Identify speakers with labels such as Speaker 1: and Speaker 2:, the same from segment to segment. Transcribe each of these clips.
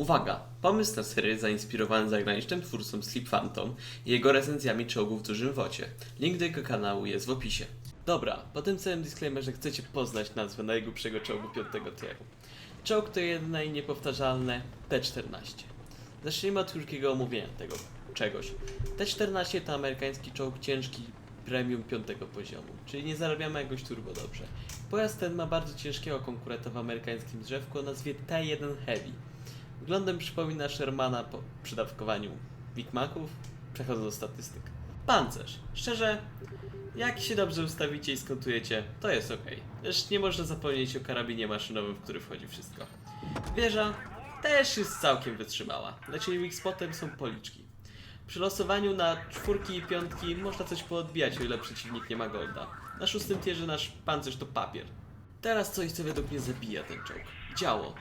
Speaker 1: Uwaga! Pomysł na serię zainspirowany zagranicznym twórcą Sleep Phantom i jego recenzjami czołgów w dużym wocie. Link do jego kanału jest w opisie. Dobra, po tym całym disclaimerze chcecie poznać nazwę najgłupszego czołgu piątego tieru. Czołg to jedyne i niepowtarzalne T-14. Zacznijmy od krótkiego omówienia tego czegoś. T-14 to amerykański czołg ciężki premium piątego poziomu, czyli nie zarabiamy jakoś turbo dobrze. Pojazd ten ma bardzo ciężkiego konkurenta w amerykańskim drzewku o nazwie T1 Heavy. Wyglądem przypomina Shermana po przydawkowaniu Big Maców. Przechodzę do statystyk. Pancerz. Szczerze, jak się dobrze ustawicie i skontujecie, to jest ok. Lecz nie można zapomnieć o karabinie maszynowym, w który wchodzi wszystko. Wieża też jest całkiem wytrzymała, lecz jej weak spotem są policzki. Przy losowaniu na czwórki i piątki można coś poodbijać, o ile przeciwnik nie ma golda. Na szóstym tierze nasz pancerz to papier. Teraz coś, co według mnie zabija ten czołg. Działo.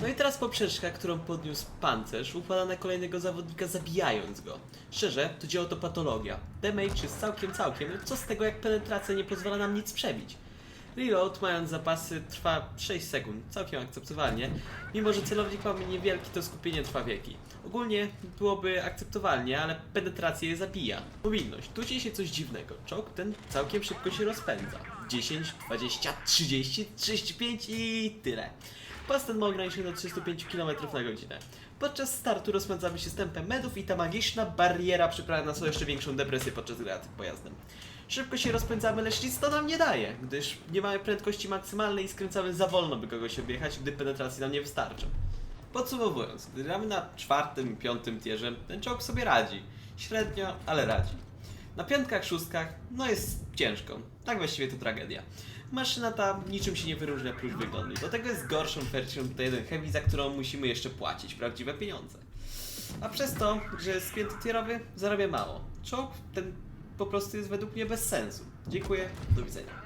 Speaker 1: No i teraz poprzeczka, którą podniósł pancerz, upada na kolejnego zawodnika, zabijając go. Szczerze, to dzieło to patologia. Damage jest całkiem, całkiem, lecz co z tego, jak penetracja nie pozwala nam nic przebić? Reload, mając zapasy, trwa 6 sekund, całkiem akceptowalnie. Mimo, że celownik mamy niewielki, to skupienie trwa wieki. Ogólnie byłoby akceptowalnie, ale penetracja je zabija. Mobilność. Tu dzieje się coś dziwnego. Czołg ten całkiem szybko się rozpędza. 10, 20, 30, 35 i tyle. Pas ten ma ograniczenie do 305 km na godzinę. Podczas startu rozpędzamy się z tempem medów i ta magiczna bariera przyprawia nas o jeszcze większą depresję podczas gry tym pojazdem. Szybko się rozpędzamy, lecz nic to nam nie daje, gdyż nie mamy prędkości maksymalnej i skręcamy za wolno, by kogoś objechać, gdy penetracji nam nie wystarczy. Podsumowując, gdy gramy na czwartym piątym tierze, ten czołg sobie radzi. Średnio, ale radzi. Na piątkach, szóstkach, no jest ciężko. Tak właściwie to tragedia. Maszyna ta niczym się nie wyróżnia prócz wyglądu. Do tego jest gorszą wersją T1 Heavy, za którą musimy jeszcze płacić prawdziwe pieniądze. A przez to, że jest piętotierowy, zarabia mało. Czołg ten po prostu jest według mnie bez sensu. Dziękuję, do widzenia.